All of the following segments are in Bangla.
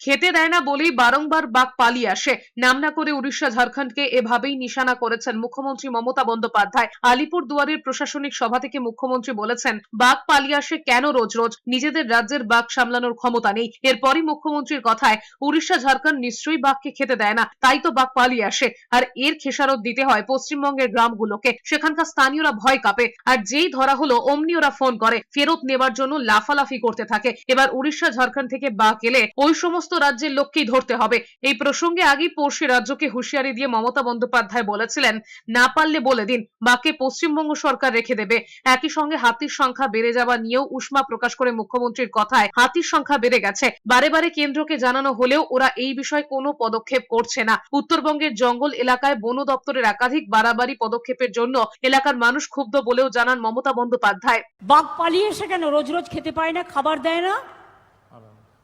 খেতে দেয় না বলেই বারংবার বাঘ পালিয়ে আসে। নাম না করে উড়িষ্যা, ঝাড়খণ্ডকে এভাবেই নিশানা করেছেন মুখ্যমন্ত্রী মমতা বন্দ্যোপাধ্যায়। আলিপুর দুয়ারের প্রশাসনিক সভা থেকে মুখ্যমন্ত্রী বলেছেন, বাঘ পালিয়ে আসে কেন রোজ রোজ? নিজেদের রাজ্যের বাঘ সামলানোর ক্ষমতা নেই। এরপরই মুখ্যমন্ত্রীর কথায়, উড়িষ্যা, ঝাড়খণ্ড নিশ্চয়ই বাঘকে খেতে দেয় না, তাই তো বাঘ পালিয়ে আসে। আর এর খেসারত দিতে হয় পশ্চিমবঙ্গের গ্রামগুলোকে। সেখানকার স্থানীয়রা ভয় কাঁপে। আর যেই ধরা হলো, অমনি ওরা ফোন করে। ফেরত নেবার জন্য লাফালাফি করতে থাকে। এবার উড়িষ্যা, ঝাড়খণ্ড থেকে বাঘ এলে ওই সমস্ত রাজ্যের লোককেই ধরতে হবে। এই প্রসঙ্গে আগেই পড়শি রাজ্যকে হুঁশিয়ারি দিয়ে মমতা বন্দ্যোপাধ্যায় বলেছিলেন, না পারলে বলে দিন বাঘকে পশ্চিমবঙ্গ সরকার রেখে দেবে। একই সঙ্গে হাতির সংখ্যা বেড়ে যাওয়া নিয়েও উষ্মা প্রকাশ করে মুখ্যমন্ত্রীর কথায়, হাতির সংখ্যা বেড়ে গেছে। বারে বারে কেন্দ্রকে জানানো হলেও ওরা এই বিষয়ে কোনো পদক্ষেপ করছে না। উত্তরবঙ্গের জঙ্গল এলাকায় বন দপ্তরের একাধিক বাড়াবাড়ি পদক্ষেপের জন্য এলাকার মানুষ ক্ষুব্ধ বলেও জানান মমতা বন্দ্যোপাধ্যায়। বাঘ পালিয়ে এসে কেন? রোজ রোজ খেতে পায় না, খাবার দেয় না?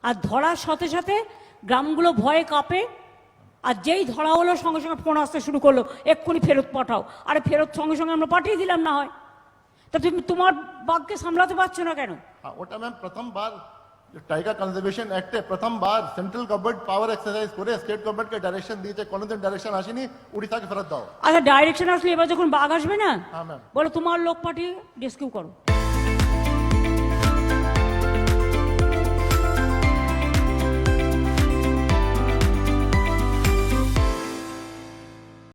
আর ধরার সাথে সাথে গ্রামগুলো ভয়ে কাঁপে। আর যেই ধরা হলো সঙ্গে সঙ্গে ফোন আসতে শুরু করল এক্ষুনি ফেরত পাঠাও। আরে ফেরত সঙ্গে সঙ্গে আমরা পাঠিয়ে দিলাম না হয়। তা তুমি তোমার বাঘকে সামলাতে পারছ না কেন? ওটা ম্যাম প্রথম বার টাইগার কনজারভেশন অ্যাক্টে প্রথম বার সেন্ট্রাল গভর্নমেন্ট পাওয়ার এক্সারসাইজ করে স্টেট গভর্নমেন্টকে ডাইরেকশন দিয়েছে। কোনোদিন ডাইরেকশন আসেনি উড়িষ্যাকে ফেরত দাও। আচ্ছা ডাইরেকশন আসলে এবার যখন বাঘ আসবে না হ্যাঁ ম্যাম বলো তোমার লোক পাঠিয়ে রেস্কিউ করো।